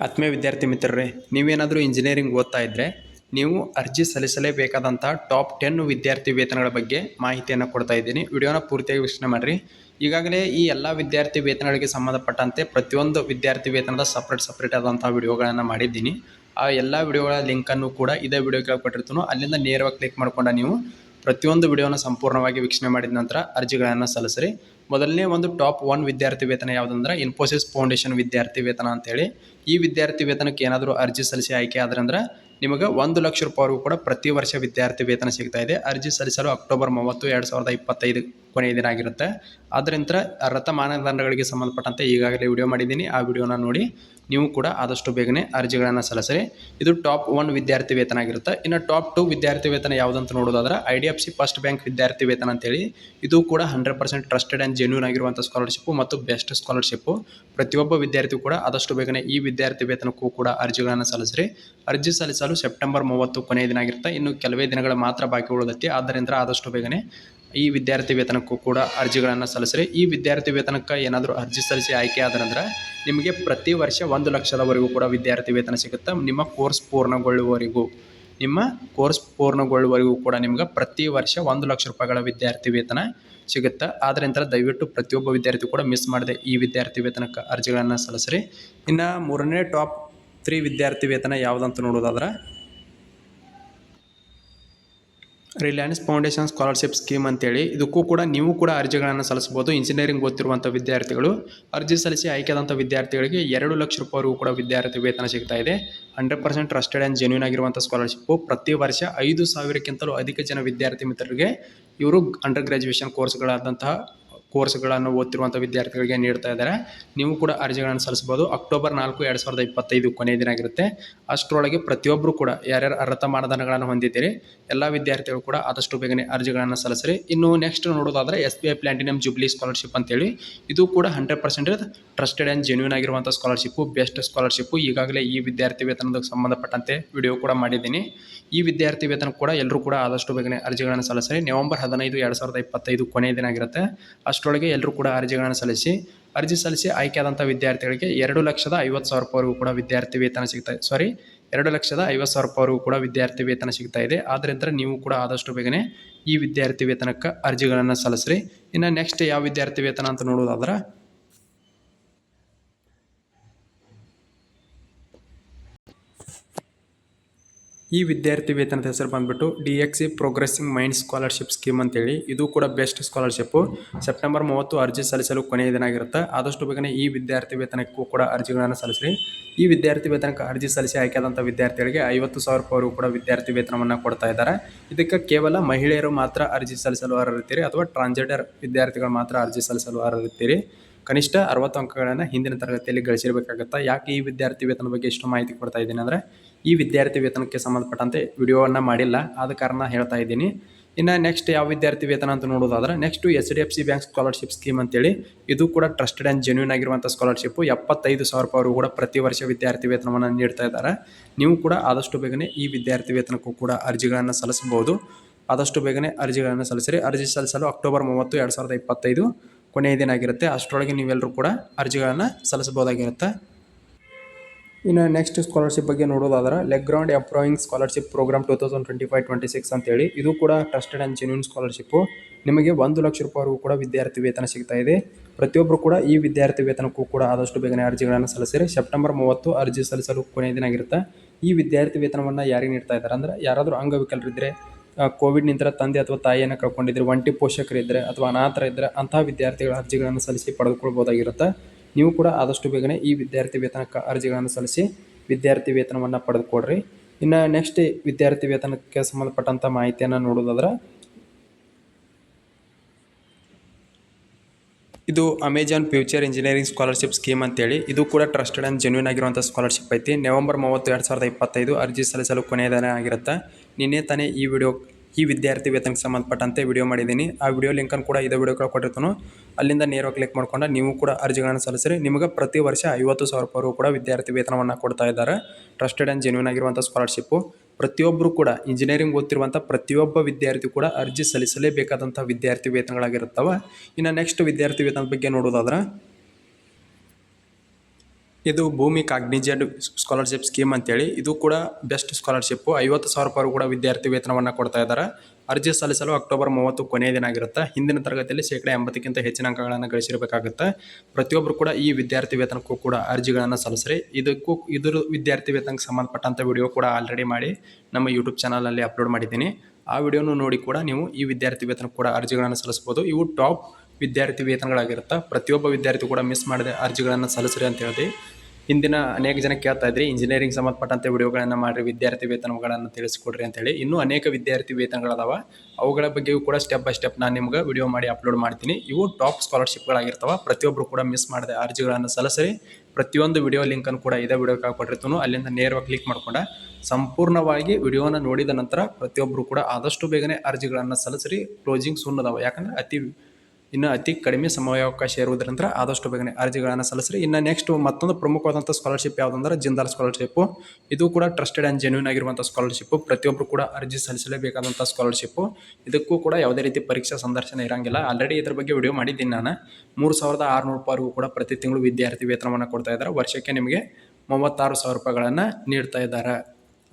ಆತ್ಮೀಯ ವಿದ್ಯಾರ್ಥಿ ಮಿತ್ರರೇ, ನೀವೇನಾದರೂ ಇಂಜಿನಿಯರಿಂಗ್ ಓದ್ತಾ ಇದ್ದರೆ ನೀವು ಅರ್ಜಿ ಸಲ್ಲಿಸಲೇಬೇಕಾದಂಥ ಟಾಪ್ ಟೆನ್ ವಿದ್ಯಾರ್ಥಿ ವೇತನಗಳ ಬಗ್ಗೆ ಮಾಹಿತಿಯನ್ನು ಕೊಡ್ತಾ ಇದ್ದೀನಿ. ವಿಡಿಯೋನ ಪೂರ್ತಿಯಾಗಿ ವೀಕ್ಷಣೆ ಮಾಡಿರಿ. ಈಗಾಗಲೇ ಈ ಎಲ್ಲ ವಿದ್ಯಾರ್ಥಿ ವೇತನಗಳಿಗೆ ಸಂಬಂಧಪಟ್ಟಂತೆ ಪ್ರತಿಯೊಂದು ವಿದ್ಯಾರ್ಥಿ ವೇತನದ ಸಪ್ರೇಟ್ ಸಪ್ರೇಟ್ ಆದಂಥ ವಿಡಿಯೋಗಳನ್ನು ಮಾಡಿದ್ದೀನಿ. ಆ ಎಲ್ಲ ವಿಡಿಯೋಗಳ ಲಿಂಕನ್ನು ಕೂಡ ಇದೇ ವಿಡಿಯೋ ಕೆಳಗೆ ಅಲ್ಲಿಂದ ನೇರವಾಗಿ ಕ್ಲಿಕ್ ಮಾಡ್ಕೊಂಡು ನೀವು ಪ್ರತಿಯೊಂದು ವಿಡಿಯೋನ ಸಂಪೂರ್ಣವಾಗಿ ವೀಕ್ಷಣೆ ಮಾಡಿದ ನಂತರ ಅರ್ಜಿಗಳನ್ನು ಸಲ್ಲಿಸ್ರಿ. ಮೊದಲನೇ ಒಂದು ಟಾಪ್ ಒನ್ ವಿದ್ಯಾರ್ಥಿ ವೇತನ ಯಾವುದಂದ್ರೆ ಇನ್ಫೋಸಿಸ್ ಫೌಂಡೇಶನ್ ವಿದ್ಯಾರ್ಥಿ ವೇತನ ಅಂತೇಳಿ. ಈ ವಿದ್ಯಾರ್ಥಿ ವೇತನಕ್ಕೆ ಏನಾದರೂ ಅರ್ಜಿ ಸಲ್ಲಿಸಿ ಆಯ್ಕೆ ಆದ್ರಂದ್ರೆ ನಿಮಗೆ ಒಂದು ಲಕ್ಷ ರೂಪಾಯಿವರೆಗೂ ಕೂಡ ಪ್ರತಿ ವರ್ಷ ವಿದ್ಯಾರ್ಥಿ ವೇತನ ಸಿಗ್ತಾ ಇದೆ. ಅರ್ಜಿ ಸಲ್ಲಿಸಲು ಅಕ್ಟೋಬರ್ ಮೂವತ್ತು, ಎರಡು ಸಾವಿರದ ಇಪ್ಪತ್ತೈದು. ಕೊನೆಯ ದಿನ ಆಗಿರುತ್ತೆ. ಆದ್ದರಿಂದ ರಥ ಮಾನದಂಡಗಳಿಗೆ ಸಂಬಂಧಪಟ್ಟಂತೆ ಈಗಾಗಲೇ ವಿಡಿಯೋ ಮಾಡಿದ್ದೀನಿ. ಆ ವಿಡಿಯೋನ ನೋಡಿ. ನೀವು ಕೂಡ ಆದಷ್ಟು ಬೇಗನೆ ಅರ್ಜಿಗಳನ್ನು ಸಲ್ಲಿಸಿರಿ. ಇದು ಟಾಪ್ ಒನ್ ವಿದ್ಯಾರ್ಥಿ ವೇತನ ಆಗಿರುತ್ತೆ. ಇನ್ನು ಟಾಪ್ ಟು ವಿದ್ಯಾರ್ಥಿ ವೇತನ ಯಾವುದಂತ ನೋಡೋದಾದ್ರೆ I D F C first bank ವಿದ್ಯಾರ್ಥಿ ವೇತನ ಅಂತೇಳಿ. ಇದು ಕೂಡ hundred percent trusted and genuine ಆಗಿರುವಂಥ ಸ್ಕಾಲರ್ಶಿಪ್ಪು ಮತ್ತು ಬೆಸ್ಟ್ ಸ್ಕಾಲರ್ಶಿಪ್ಪು. ಪ್ರತಿಯೊಬ್ಬ ವಿದ್ಯಾರ್ಥಿ ಕೂಡ ಆದಷ್ಟು ಬೇಗನೆ ಈ ವಿದ್ಯಾರ್ಥಿ ವೇತನಕ್ಕೂ ಕೂಡ ಅರ್ಜಿಗಳನ್ನು ಸಲ್ಲಿಸಿರಿ. ಅರ್ಜಿ ಸಲ್ಲಿಸಲು ಸೆಪ್ಟೆಂಬರ್ ಮೂವತ್ತು ಕೊನೆಯ ದಿನ ಆಗಿರುತ್ತೆ. ಇನ್ನು ಕೆಲವೇ ದಿನಗಳ ಮಾತ್ರ ಬಾಕಿ ಉಳಿದೈತಿ. ಆದ್ದರಿಂದ ಆದಷ್ಟು ಬೇಗನೆ ಈ ವಿದ್ಯಾರ್ಥಿ ವೇತನಕ್ಕೂ ಕೂಡ ಅರ್ಜಿಗಳನ್ನು ಸಲ್ಲಿಸ್ರಿ. ಈ ವಿದ್ಯಾರ್ಥಿ ವೇತನಕ್ಕೆ ಏನಾದರೂ ಅರ್ಜಿ ಸಲ್ಲಿಸಿ ಆಯ್ಕೆ ಆದ್ರಂದ್ರೆ ನಿಮಗೆ ಪ್ರತಿ ವರ್ಷ ಒಂದು ಲಕ್ಷದವರೆಗೂ ಕೂಡ ವಿದ್ಯಾರ್ಥಿ ವೇತನ ಸಿಗುತ್ತೆ? ನಿಮ್ಮ ಕೋರ್ಸ್ ಪೂರ್ಣಗೊಳ್ಳುವವರೆಗೂ. ನಿಮ್ಮ ಕೋರ್ಸ್ ಪೂರ್ಣಗೊಳ್ಳುವವರೆಗೂ ಕೂಡ ನಿಮ್ಗೆ ಪ್ರತಿ ವರ್ಷ ಒಂದು ಲಕ್ಷ ರೂಪಾಯಿಗಳ ವಿದ್ಯಾರ್ಥಿ ವೇತನ ಸಿಗುತ್ತೆ? ಆದ್ರಿಂದ ದಯವಿಟ್ಟು ಪ್ರತಿಯೊಬ್ಬ ವಿದ್ಯಾರ್ಥಿ ಕೂಡ ಮಿಸ್ ಮಾಡದೆ ಈ ವಿದ್ಯಾರ್ಥಿ ವೇತನಕ್ಕೆ ಅರ್ಜಿಗಳನ್ನು ಸಲ್ಲಿಸ್ರಿ. ಇನ್ನು ಮೂರನೇ ಟಾಪ್ ತ್ರೀ ವಿದ್ಯಾರ್ಥಿ ವೇತನ ಯಾವುದಂತ ನೋಡೋದಾದ್ರೆ ರಿಲಯನ್ಸ್ ಫೌಂಡೇಶನ್ ಸ್ಕಾಲರ್ಶಿಪ್ ಸ್ಕೀಮ್ ಅಂತೇಳಿ, ಇದಕ್ಕೂ ಕೂಡ ನೀವು ಕೂಡ ಅರ್ಜಿಗಳನ್ನು ಸಲ್ಲಿಸಬಹುದು. ಇಂಜಿನಿಯರಿಂಗ್ ಗೊತ್ತಿರುವಂಥ ವಿದ್ಯಾರ್ಥಿಗಳು, ಅರ್ಜಿ ಸಲ್ಲಿಸಿ ಆಯ್ಕೆಯಾದಂಥ ವಿದ್ಯಾರ್ಥಿಗಳಿಗೆ ಎರಡು ಲಕ್ಷ ರೂಪಾಯಿವರೆಗೂ ಕೂಡ ವಿದ್ಯಾರ್ಥಿ ವೇತನ ಸಿಗ್ತಾ ಇದೆ. Hundred percent trusted and genuine ಆಗಿರುವಂಥ ಸ್ಕಾಲರ್ಶಿಪ್ಪು ಪ್ರತಿ ವರ್ಷ ಐದು ಸಾವಿರಕ್ಕಿಂತಲೂ ಅಧಿಕ ಜನ ವಿದ್ಯಾರ್ಥಿ ಮಿತ್ರರಿಗೆ ಇವರು ಅಂಡರ್ ಗ್ರ್ಯಾಜುಯೇಷನ್ ಕೋರ್ಸ್ಗಳಾದಂತಹ ಕೋರ್ಸ್ಗಳನ್ನು ಓದ್ತಿರುವಂಥ ವಿದ್ಯಾರ್ಥಿಗಳಿಗೆ ನೀಡ್ತಾ ಇದ್ದಾರೆ. ನೀವು ಕೂಡ ಅರ್ಜಿಗಳನ್ನು ಸಲ್ಲಿಸ್ಬೋದು ಅಕ್ಟೋಬರ್ ನಾಲ್ಕು ಎರಡು ಸಾವಿರದ ಇಪ್ಪತ್ತೈದು ಕೊನೆಯ ದಿನ ಆಗಿರುತ್ತೆ. ಅಷ್ಟರೊಳಗೆ ಪ್ರತಿಯೊಬ್ಬರು ಕೂಡ ಯಾರ್ಯಾರು ಅರ್ಹತಾ ಮಾನದಂಡಗಳನ್ನು ಹೊಂದಿದ್ದೀರಿ, ಎಲ್ಲ ವಿದ್ಯಾರ್ಥಿಗಳು ಕೂಡ ಆದಷ್ಟು ಬೇಗನೆ ಅರ್ಜಿಗಳನ್ನು ಸಲ್ಲಿಸ್ರಿ. ಇನ್ನು ನೆಕ್ಸ್ಟ್ ನೋಡೋದಾದರೆ S B I platinum jubilee scholarship ಅಂತೇಳಿ. ಇದು ಕೂಡ hundred percent trusted and genuine ಆಗಿರುವಂಥ ಸ್ಕಾಲರ್ಶಿಪ್ಪು ಬೆಸ್ಟ್ ಸ್ಕಾಲರ್ಶಿಪ್ಪು ಈಗಾಗಲೇ ಈ ವಿದ್ಯಾರ್ಥಿ ವೇತನದ ಸಂಬಂಧಪಟ್ಟಂತೆ ವಿಡಿಯೋ ಕೂಡ ಮಾಡಿದ್ದೀನಿ. ಈ ವಿದ್ಯಾರ್ಥಿ ವೇತನ ಕೂಡ ಎಲ್ಲರೂ ಕೂಡ ಆದಷ್ಟು ಬೇಗನೆ ಅರ್ಜಿಗಳನ್ನು ಸಲ್ಲಿಸ್ರಿ. ನವೆಂಬರ್ ಹದಿನೈದು ಎರಡು ಸಾವಿರದ ಇಪ್ಪತ್ತೈದು ಕೊನೆಯ ದಿನ ಆಗಿರುತ್ತೆ. ಅಷ್ಟರೊಳಗೆ ಎಲ್ಲರೂ ಕೂಡ ಅರ್ಜಿಗಳನ್ನು ಸಲ್ಲಿಸಿ, ಅರ್ಜಿ ಸಲ್ಲಿಸಿ ಆಯ್ಕೆಯಾದಂಥ ವಿದ್ಯಾರ್ಥಿಗಳಿಗೆ ಎರಡು ಲಕ್ಷದ ಐವತ್ತು ಸಾವಿರ ರೂಪಾಯಿವರೆಗೂ ಕೂಡ ವಿದ್ಯಾರ್ಥಿ ವೇತನ ಸಿಗ್ತಾ ಸಾರಿ ಎರಡು ಲಕ್ಷದ ಐವತ್ತು ಸಾವಿರ ರೂಪಾಯಿವರೆಗೂ ಕೂಡ ವಿದ್ಯಾರ್ಥಿ ವೇತನ ಸಿಗ್ತಾ ಇದೆ. ಆದ್ದರಿಂದ ನೀವು ಕೂಡ ಆದಷ್ಟು ಬೇಗನೆ ಈ ವಿದ್ಯಾರ್ಥಿ ವೇತನಕ್ಕೆ ಅರ್ಜಿಗಳನ್ನು ಸಲ್ಲಿಸ್ರಿ. ಇನ್ನು ನೆಕ್ಸ್ಟ್ ಯಾವ ವಿದ್ಯಾರ್ಥಿ ವೇತನ ಅಂತ ನೋಡೋದಾದ್ರೆ ಈ ವಿದ್ಯಾರ್ಥಿ ವೇತನದ ಹೆಸರು ಬಂದ್ಬಿಟ್ಟು D X C progressing mind scholarship scheme ಅಂತೇಳಿ. ಇದು ಕೂಡ ಬೆಸ್ಟ್ ಸ್ಕಾಲರ್ಶಿಪ್ಪು ಸೆಪ್ಟೆಂಬರ್ ಮೂವತ್ತು ಅರ್ಜಿ ಸಲ್ಲಿಸಲು ಕೊನೆಯ ದಿನ ಆಗಿರುತ್ತೆ. ಆದಷ್ಟು ಬೇಗನೆ ಈ ವಿದ್ಯಾರ್ಥಿ ವೇತನಕ್ಕೂ ಕೂಡ ಅರ್ಜಿಗಳನ್ನು ಸಲ್ಲಿಸಿರಿ. ಈ ವಿದ್ಯಾರ್ಥಿ ವೇತನಕ್ಕೆ ಅರ್ಜಿ ಸಲ್ಲಿಸಿ ಆಯ್ಕೆಯಾದಂಥ ವಿದ್ಯಾರ್ಥಿಗಳಿಗೆ ಐವತ್ತು ಸಾವಿರ ರೂಪಾಯಿ ಕೂಡ ವಿದ್ಯಾರ್ಥಿ ವೇತನವನ್ನು ಕೊಡ್ತಾ ಇದ್ದಾರೆ. ಇದಕ್ಕೆ ಕೇವಲ ಮಹಿಳೆಯರು ಮಾತ್ರ ಅರ್ಜಿ ಸಲ್ಲಿಸಲು ಅರ್ಹರಿರ್ತೀರಿ ಅಥವಾ ಟ್ರಾನ್ಸ್ಜೆಂಡರ್ ವಿದ್ಯಾರ್ಥಿಗಳು ಮಾತ್ರ ಅರ್ಜಿ ಸಲ್ಲಿಸಲು ಅರ್ಹರಿರ್ತೀರಿ ಕನಿಷ್ಠ ಅರವತ್ತು ಅಂಕಗಳನ್ನು ಹಿಂದಿನ ತರಗತಿಯಲ್ಲಿ ಗಳಿಸಿರಬೇಕಾಗತ್ತಾ? ಯಾಕೆ ಈ ವಿದ್ಯಾರ್ಥಿ ವೇತನ ಬಗ್ಗೆ ಇಷ್ಟು ಮಾಹಿತಿ ಕೊಡ್ತಾ ಇದ್ದೀನಿ ಅಂದರೆ ಈ ವಿದ್ಯಾರ್ಥಿ ವೇತನಕ್ಕೆ ಸಂಬಂಧಪಟ್ಟಂತೆ ವಿಡಿಯೋವನ್ನು ಮಾಡಿಲ್ಲ. ಆದ ಕಾರಣ ಹೇಳ್ತಾ ಇದ್ದೀನಿ. ಇನ್ನು ನೆಕ್ಸ್ಟ್ ಯಾವ ವಿದ್ಯಾರ್ಥಿ ವೇತನ ಅಂತ ನೋಡೋದಾದ್ರೆ next H D F C bank scholarship scheme ಅಂತೇಳಿ, ಇದು ಕೂಡ ಟ್ರಸ್ಟೆಡ್ ಆ್ಯಂಡ್ ಜೆನ್ಯೂನ್ ಆಗಿರುವಂಥ ಸ್ಕಾಲರ್ಶಿಪ್ಪು ಎಪ್ಪತ್ತೈದು ಸಾವಿರ ರೂಪಾಯಿ ಕೂಡ ಪ್ರತಿ ವರ್ಷ ವಿದ್ಯಾರ್ಥಿ ವೇತನವನ್ನು ನೀಡ್ತಾ ಇದ್ದಾರೆ. ನೀವು ಕೂಡ ಆದಷ್ಟು ಬೇಗನೆ ಈ ವಿದ್ಯಾರ್ಥಿ ವೇತನಕ್ಕೂ ಕೂಡ ಅರ್ಜಿಗಳನ್ನು ಸಲ್ಲಿಸಬಹುದು. ಆದಷ್ಟು ಬೇಗನೆ ಅರ್ಜಿಗಳನ್ನು ಸಲ್ಲಿಸಿರಿ. ಅರ್ಜಿ ಸಲ್ಲಿಸಲು ಅಕ್ಟೋಬರ್ ಮೂವತ್ತು, ಎರಡು ಸಾವಿರದ ಇಪ್ಪತ್ತೈದು ಕೊನೆಯ ದಿನ ಆಗಿರುತ್ತೆ. ಅಷ್ಟರೊಳಗೆ ನೀವೆಲ್ಲರೂ ಕೂಡ ಅರ್ಜಿಗಳನ್ನು ಸಲ್ಲಿಸಬಹುದಾಗಿರುತ್ತೆ. ಇನ್ನು ನೆಕ್ಸ್ಟ್ ಸ್ಕಾಲರ್ಶಿಪ್ ಬಗ್ಗೆ ನೋಡೋದಾದ್ರೆ Legrand empowering scholarship program two thousand twenty five twenty six ಅಂತೇಳಿ. ಇದು ಕೂಡ ಟ್ರಸ್ಟೆಡ್ ಆ್ಯಂಡ್ ಜೆನ್ಯೂನ್ ಸ್ಕಾಲರ್ಶಿಪ್ಪು ನಿಮಗೆ ಒಂದು ಲಕ್ಷ ರೂಪಾಯಿವರೆಗೂ ಕೂಡ ವಿದ್ಯಾರ್ಥಿ ವೇತನ ಸಿಗ್ತಾ ಇದೆ. ಪ್ರತಿಯೊಬ್ಬರು ಕೂಡ ಈ ವಿದ್ಯಾರ್ಥಿ ವೇತನಕ್ಕೂ ಕೂಡ ಆದಷ್ಟು ಬೇಗನೆ ಅರ್ಜಿಗಳನ್ನು ಸಲ್ಲಿಸಿರಿ. ಸೆಪ್ಟೆಂಬರ್ ಮೂವತ್ತು ಅರ್ಜಿ ಸಲ್ಲಿಸಲು ಕೊನೆಯ ದಿನ ಆಗಿರುತ್ತೆ ಈ ವಿದ್ಯಾರ್ಥಿ ವೇತನವನ್ನು ಯಾರಿಗೆ ನೀಡ್ತಾ ಇದ್ದಾರೆ ಅಂದರೆ ಯಾರಾದರೂ ಅಂಗವಿಕಲರಿದ್ದರೆ ಕೋವಿಡ್ ನಿಂತರ ತಂದೆ ಅಥವಾ ತಾಯಿಯನ್ನು ಕಳ್ಕೊಂಡಿದ್ರೆ, ಒಂಟಿ ಪೋಷಕರಿದ್ದರೆ ಅಥವಾ ಅನಾಥರ ಇದ್ದರೆ ಅಂತಹ ವಿದ್ಯಾರ್ಥಿಗಳ ಅರ್ಜಿಗಳನ್ನು ಸಲ್ಲಿಸಿ ಪಡೆದುಕೊಳ್ಬೋದಾಗಿರುತ್ತೆ. ನೀವು ಕೂಡ ಆದಷ್ಟು ಬೇಗನೆ ಈ ವಿದ್ಯಾರ್ಥಿ ವೇತನಕ್ಕೆ ಅರ್ಜಿಗಳನ್ನು ಸಲ್ಲಿಸಿ ವಿದ್ಯಾರ್ಥಿ ವೇತನವನ್ನು ಪಡೆದುಕೊಡ್ರಿ. ಇನ್ನು ನೆಕ್ಸ್ಟ್ ವಿದ್ಯಾರ್ಥಿ ವೇತನಕ್ಕೆ ಸಂಬಂಧಪಟ್ಟಂಥ ಮಾಹಿತಿಯನ್ನು ನೋಡೋದಾದ್ರೆ ಇದು Amazon future engineering scholarship scheme ಅಂತೇಳಿ. ಇದು ಕೂಡ ಟ್ರಸ್ಟೆಡ್ ಆ್ಯಂಡ್ ಜೆನ್ಯೂನ್ ಆಗಿರುವಂಥ ಸ್ಕಾಲರ್ಶಿಪ್ ಐತಿ. ನವೆಂಬರ್ ಮೂವತ್ತು ಎರಡು ಸಾವಿರದ ಇಪ್ಪತ್ತೈದು ಅರ್ಜಿ ಸಲ್ಲಿಸಲು ಕೊನೆಯ ದಿನ ಆಗಿರುತ್ತೆ. ನಿನ್ನೆ ತಾನೇ ಈ ವಿಡಿಯೋ ಈ ವಿದ್ಯಾರ್ಥಿ ವೇತನಕ್ಕೆ ಸಂಬಂಧಪಟ್ಟಂತೆ ವಿಡಿಯೋ ಮಾಡಿದ್ದೀನಿ. ಆ ವಿಡಿಯೋ ಲಿಂಕನ್ನು ಕೂಡ ಇದೇ ವಿಡಿಯೋ ಕೊಟ್ಟಿರ್ತಾನೆ. ಅಲ್ಲಿಂದ ನೇರವಾಗಿ ಕ್ಲಿಕ್ ಮಾಡ್ಕೊಂಡು ನೀವು ಕೂಡ ಅರ್ಜಿಗಳನ್ನು ಸಲ್ಲಿಸಿರಿ. ನಿಮಗೆ ಪ್ರತಿ ವರ್ಷ ಐವತ್ತು ಸಾವಿರ ರೂಪಾಯಿ ಕೂಡ ವಿದ್ಯಾರ್ಥಿ ವೇತನವನ್ನು ಕೊಡ್ತಾ ಇದ್ದಾರೆ. ಟ್ರಸ್ಟೆಡ್ ಆ್ಯಂಡ್ ಜೆನ್ಯೂನ್ ಆಗಿರುವಂಥ ಸ್ಕಾಲರ್ಶಿಪ್ಪು ಪ್ರತಿಯೊಬ್ಬರು ಕೂಡ ಇಂಜಿನಿಯರಿಂಗ್ ಓದ್ತಿರುವಂಥ ಪ್ರತಿಯೊಬ್ಬ ವಿದ್ಯಾರ್ಥಿ ಕೂಡ ಅರ್ಜಿ ಸಲ್ಲಿಸಲೇಬೇಕಾದಂಥ ವಿದ್ಯಾರ್ಥಿ ವೇತನಗಳಾಗಿರುತ್ತವೆ. ಇನ್ನು ನೆಕ್ಸ್ಟ್ ವಿದ್ಯಾರ್ಥಿ ವೇತನದ ಬಗ್ಗೆ ನೋಡೋದಾದ್ರೆ ಇದು ಭೂಮಿ ಕಾಗ್ನಿಜೆಡ್ ಸ್ಕಾಲರ್ಶಿಪ್ ಸ್ಕೀಮ್ ಅಂತೇಳಿ, ಇದು ಕೂಡ ಬೆಸ್ಟ್ ಸ್ಕಾಲರ್ಶಿಪ್ಪು. ಐವತ್ತು ಸಾವಿರ ರೂಪಾಯಿ ಕೂಡ ವಿದ್ಯಾರ್ಥಿ ವೇತನವನ್ನು ಕೊಡ್ತಾ ಇದ್ದಾರೆ ಅರ್ಜಿ ಸಲ್ಲಿಸಲು ಅಕ್ಟೋಬರ್ ಮೂವತ್ತು ಕೊನೆಯ ದಿನ ಆಗಿರುತ್ತೆ. ಹಿಂದಿನ ತರಗತಿಯಲ್ಲಿ ಶೇಕಡ ಎಂಬತ್ತಕ್ಕಿಂತ ಹೆಚ್ಚಿನ ಅಂಕಗಳನ್ನು ಗಳಿಸಿರಬೇಕಾಗುತ್ತೆ. ಪ್ರತಿಯೊಬ್ಬರು ಕೂಡ ಈ ವಿದ್ಯಾರ್ಥಿ ವೇತನಕ್ಕೂ ಕೂಡ ಅರ್ಜಿಗಳನ್ನು ಸಲ್ಲಿಸ್ರಿ. ಇದಕ್ಕೂ, ಇದ್ರ ವಿದ್ಯಾರ್ಥಿ ವೇತನಕ್ಕೆ ಸಂಬಂಧಪಟ್ಟಂಥ ವಿಡಿಯೋ ಕೂಡ ಆಲ್ರೆಡಿ ಮಾಡಿ ನಮ್ಮ ಯೂಟ್ಯೂಬ್ ಚಾನಲಲ್ಲಿ ಅಪ್ಲೋಡ್ ಮಾಡಿದ್ದೀನಿ. ಆ ವಿಡಿಯೋನು ನೋಡಿ ಕೂಡ ನೀವು ಈ ವಿದ್ಯಾರ್ಥಿ ವೇತನ ಕೂಡ ಅರ್ಜಿಗಳನ್ನು ಸಲ್ಲಿಸ್ಬೋದು ಇವು ಟಾಪ್ ವಿದ್ಯಾರ್ಥಿ ವೇತನಗಳಾಗಿರುತ್ತೆ ಪ್ರತಿಯೊಬ್ಬ ವಿದ್ಯಾರ್ಥಿ ಕೂಡ ಮಿಸ್ ಮಾಡಿದ ಅರ್ಜಿಗಳನ್ನು ಸಲ್ಲಿಸ್ರಿ ಅಂತ ಹೇಳಿ ಹಿಂದಿನ ಅನೇಕ ಜನ ಕೇಳ್ತಾ ಇದ್ರಿ ಇಂಜಿನಿಯರಿಂಗ್ ಸಂಬಂಧಪಟ್ಟಂತೆ ವಿಡಿಯೋಗಳನ್ನು ಮಾಡಿರಿ, ವಿದ್ಯಾರ್ಥಿ ವೇತನಗಳನ್ನು ತಿಳಿಸ್ಕೊಡ್ರಿ ಅಂತೇಳಿ ಇನ್ನೂ ಅನೇಕ ವಿದ್ಯಾರ್ಥಿ ವೇತನಗಳದಾವ. ಅವುಗಳ ಬಗ್ಗೆಯೂ ಕೂಡ ಸ್ಟೆಪ್ ಬೈ ಸ್ಟೆಪ್ ನಾನು ನಿಮ್ಗೆ ವಿಡಿಯೋ ಮಾಡಿ ಅಪ್ಲೋಡ್ ಮಾಡ್ತೀನಿ. ಇವು ಟಾಪ್ ಸ್ಕಾಲರ್ಶಿಪ್ಗಳಾಗಿರ್ತಾವ ಪ್ರತಿಯೊಬ್ಬರು ಕೂಡ ಮಿಸ್ ಮಾಡಿದ ಅರ್ಜಿಗಳನ್ನು ಸಲ್ಲಿಸ್ರಿ. ಪ್ರತಿಯೊಂದು ವಿಡಿಯೋ ಲಿಂಕನ್ನು ಕೂಡ ಇದೇ ವಿಡಿಯೋಕ್ಕೆ ಹಾಕೊಟ್ಟಿರ್ತೀನಿ ಅಲ್ಲಿಂದ ನೇರವಾಗಿ ಕ್ಲಿಕ್ ಮಾಡ್ಕೊಂಡ ಸಂಪೂರ್ಣವಾಗಿ ವಿಡಿಯೋನ ನೋಡಿದ ನಂತರ ಪ್ರತಿಯೊಬ್ಬರು ಕೂಡ ಆದಷ್ಟು ಬೇಗನೆ ಅರ್ಜಿಗಳನ್ನು ಸಲ್ಲಿಸ್ರಿ. ಕ್ಲೋಸಿಂಗ್ ಸೂನ್ ಅದಾವ. ಯಾಕಂದ್ರೆ ಅತಿ ಇನ್ನು ಅತಿ ಕಡಿಮೆ ಸಮಯಾವಕಾಶ ಇರುವುದರಿಂದ ಆದಷ್ಟು ಬೇಗನೆ ಅರ್ಜಿಗಳನ್ನು ಸಲ್ಲಿಸ್ರಿ. ಇನ್ನು ನೆಕ್ಸ್ಟ್ ಮತ್ತೊಂದು ಪ್ರಮುಖವಾದಂಥ ಸ್ಕಾಲರ್ಶಿಪ್ ಯಾವುದಂದ್ರೆ ಜಿಂದಾಲ್ ಸ್ಕಾಲರ್ಶಿಪ್ಪು ಇದು ಕೂಡ ಟ್ರಸ್ಟೆಡ್ ಆ್ಯಂಡ್ ಜೆನ್ಯೂನ್ ಆಗಿರುವಂಥ ಸ್ಕಾಲರ್ಶಿಪ್ಪು ಪ್ರತಿಯೊಬ್ಬರು ಕೂಡ ಅರ್ಜಿ ಸಲ್ಲಿಸಲೇಬೇಕಾದಂಥ ಸ್ಕಾಲರ್ಶಿಪ್ಪು ಇದಕ್ಕೂ ಕೂಡ ಯಾವುದೇ ರೀತಿ ಪರೀಕ್ಷಾ ಸಂದರ್ಶನ ಇರಂಗಿಲ್ಲ. ಆಲ್ರೆಡಿ ಇದ್ರ ಬಗ್ಗೆ ವಿಡಿಯೋ ಮಾಡಿದ್ದೀನಿ ನಾನು. ಮೂರು ಸಾವಿರದ ಆರುನೂರು ರೂಪಾಯಿಗೂ ಕೂಡ ಪ್ರತಿ ತಿಂಗಳು ವಿದ್ಯಾರ್ಥಿ ವೇತನವನ್ನು ಕೊಡ್ತಾ ಇದ್ದಾರೆ. ವರ್ಷಕ್ಕೆ ನಿಮಗೆ ಮೂವತ್ತಾರು ಸಾವಿರ ರೂಪಾಯಿಗಳನ್ನು ನೀಡ್ತಾ ಇದ್ದಾರೆ.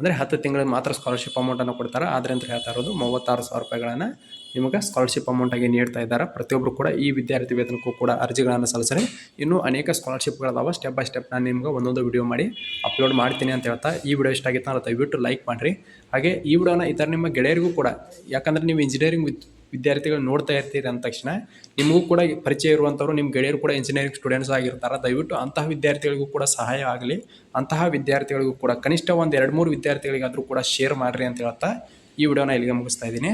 ಅಂದರೆ ಹತ್ತು ತಿಂಗಳಿಗೆ ಮಾತ್ರ ಸ್ಕಾಲರ್ಶಿಪ್ ಅಮೌಂಟನ್ನು ಕೊಡ್ತಾರೆ. ಆದ್ದರಿಂದ ಹೇಳ್ತಾ ಇರೋದು ಮೂವತ್ತಾರು ಸಾವಿರ ರೂಪಾಯಿಗಳನ್ನು ನಿಮಗೆ ಸ್ಕಾಲರ್ಶಿಪ್ ಅಮೌಂಟಾಗಿ ನೀಡ್ತಾ ಇದ್ದಾರೆ. ಪ್ರತಿಯೊಬ್ಬರು ಕೂಡ ಈ ವಿದ್ಯಾರ್ಥಿ ವೇತನಕ್ಕೂ ಕೂಡ ಅರ್ಜಿಗಳನ್ನು ಸಲ್ಲಿಸ್ರಿ. ಇನ್ನೂ ಅನೇಕ ಸ್ಕಾಲರ್ಶಿಪ್ಗಳದಾವ ಸ್ಟೆಪ್ ಬೈ ಸ್ಟೆಪ್ ನಾನು ನಿಮ್ಗೆ ಒಂದೊಂದು ವಿಡಿಯೋ ಮಾಡಿ ಅಪ್ಲೋಡ್ ಮಾಡ್ತೀನಿ ಅಂತ ಹೇಳ್ತಾ ಈ ವಿಡಿಯೋ ಇಷ್ಟ ಆಗಿತ್ತು ಅಂದ್ರೆ ದಯವಿಟ್ಟು ಲೈಕ್ ಮಾಡಿರಿ. ಹಾಗೆ ಈ ವಿಡಿಯೋನ ಇತರ ನಿಮ್ಮ ಗೆಳೆಯರಿಗೂ ಕೂಡ, ಯಾಕಂದರೆ ನೀವು ಇಂಜಿನಿಯರಿಂಗ್ ವಿದ್ ವಿದ್ಯಾರ್ಥಿಗಳು ನೋಡ್ತಾ ಇರ್ತೀರಿ ಅಂದ ತಕ್ಷಣ, ನಿಮಗೂ ಕೂಡ ಪರಿಚಯ ಇರುವಂಥವ್ರು ನಿಮ್ಮ ಗೆಳೆಯರು ಕೂಡ ಇಂಜಿನಿಯರಿಂಗ್ ಸ್ಟೂಡೆಂಟ್ಸ್ ಆಗಿರ್ತಾರೆ. ದಯವಿಟ್ಟು ಅಂತಹ ವಿದ್ಯಾರ್ಥಿಗಳಿಗೂ ಕೂಡ ಸಹಾಯ ಆಗಲಿ. ಅಂತಹ ವಿದ್ಯಾರ್ಥಿಗಳಿಗೂ ಕೂಡ ಕನಿಷ್ಠ ಒಂದು ಎರಡು ಮೂರು ವಿದ್ಯಾರ್ಥಿಗಳಿಗಾದರೂ ಕೂಡ ಶೇರ್ ಮಾಡಿರಿ ಅಂತ ಹೇಳ್ತಾ ಈ ವಿಡಿಯೋನ ಇಲ್ಲಿಗೆ ಮುಗಿಸ್ತಾ ಇದ್ದೀನಿ.